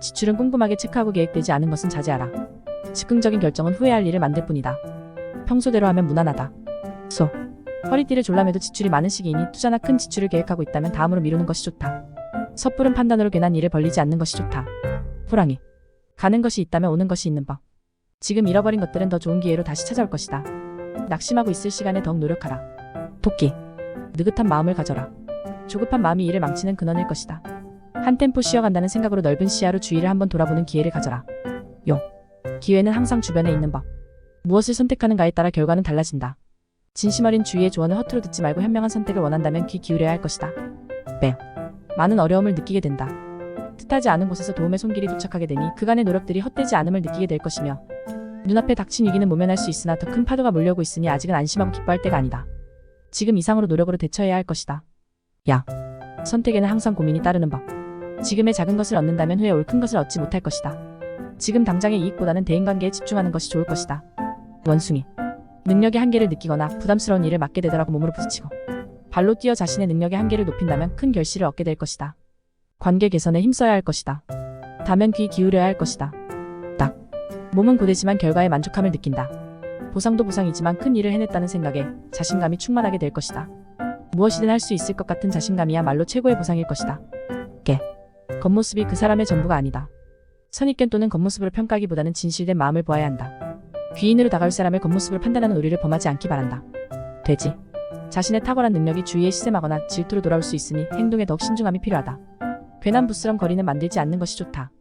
지출은 꼼꼼하게 체크하고 계획되지 않은 것은 자제하라. 즉흥적인 결정은 후회할 일을 만들 뿐이다. 평소대로 하면 무난하다. 소. 허리띠를 졸라매도 지출이 많은 시기이니 투자나 큰 지출을 계획하고 있다면 다음으로 미루는 것이 좋다. 섣부른 판단으로 괜한 일을 벌리지 않는 것이 좋다. 호랑이. 가는 것이 있다면 오는 것이 있는 법. 지금 잃어버린 것들은 더 좋은 기회로 다시 찾아올 것이다. 낙심하고 있을 시간에 더욱 노력하라. 토끼. 느긋한 마음을 가져라. 조급한 마음이 일을 망치는 근원일 것이다. 한 템포 쉬어간다는 생각으로 넓은 시야로 주위를 한번 돌아보는 기회를 가져라. 용. 기회는 항상 주변에 있는 법. 무엇을 선택하는가에 따라 결과는 달라진다. 진심 어린 주위의 조언을 허투루 듣지 말고 현명한 선택을 원한다면 귀 기울여야 할 것이다. 뱀. 많은 어려움을 느끼게 된다. 뜻하지 않은 곳에서 도움의 손길이 도착하게 되니 그간의 노력들이 헛되지 않음을 느끼게 될 것이며 눈앞에 닥친 위기는 모면할 수 있으나 더 큰 파도가 몰려오고 있으니 아직은 안심하고 기뻐할 때가 아니다. 지금 이상으로 노력으로 대처해야 할 것이다. 야. 선택에는 항상 고민이 따르는 법. 지금의 작은 것을 얻는다면 후에 올 큰 것을 얻지 못할 것이다. 지금 당장의 이익보다는 대인관계에 집중하는 것이 좋을 것이다. 원숭이. 능력의 한계를 느끼거나 부담스러운 일을 맡게 되더라고 몸으로 부딪히고 발로 뛰어 자신의 능력의 한계를 높인다면 큰 결실을 얻게 될 것이다. 관계 개선에 힘써야 할 것이다. 다면 귀 기울여야 할 것이다. 딱. 몸은 고되지만 결과에 만족함을 느낀다. 보상도 보상이지만 큰 일을 해냈다는 생각에 자신감이 충만하게 될 것이다. 무엇이든 할 수 있을 것 같은 자신감이야말로 최고의 보상일 것이다. 깨. 겉모습이 그 사람의 전부가 아니다. 선입견 또는 겉모습으로 평가하기보다는 진실된 마음을 보아야 한다. 귀인으로 다가올 사람의 겉모습을 판단하는 오류를 범하지 않기 바란다. 돼지. 자신의 탁월한 능력이 주위에 시샘하거나 질투로 돌아올 수 있으니 행동에 더욱 신중함이 필요하다. 괜한 부스럼 거리는 만들지 않는 것이 좋다.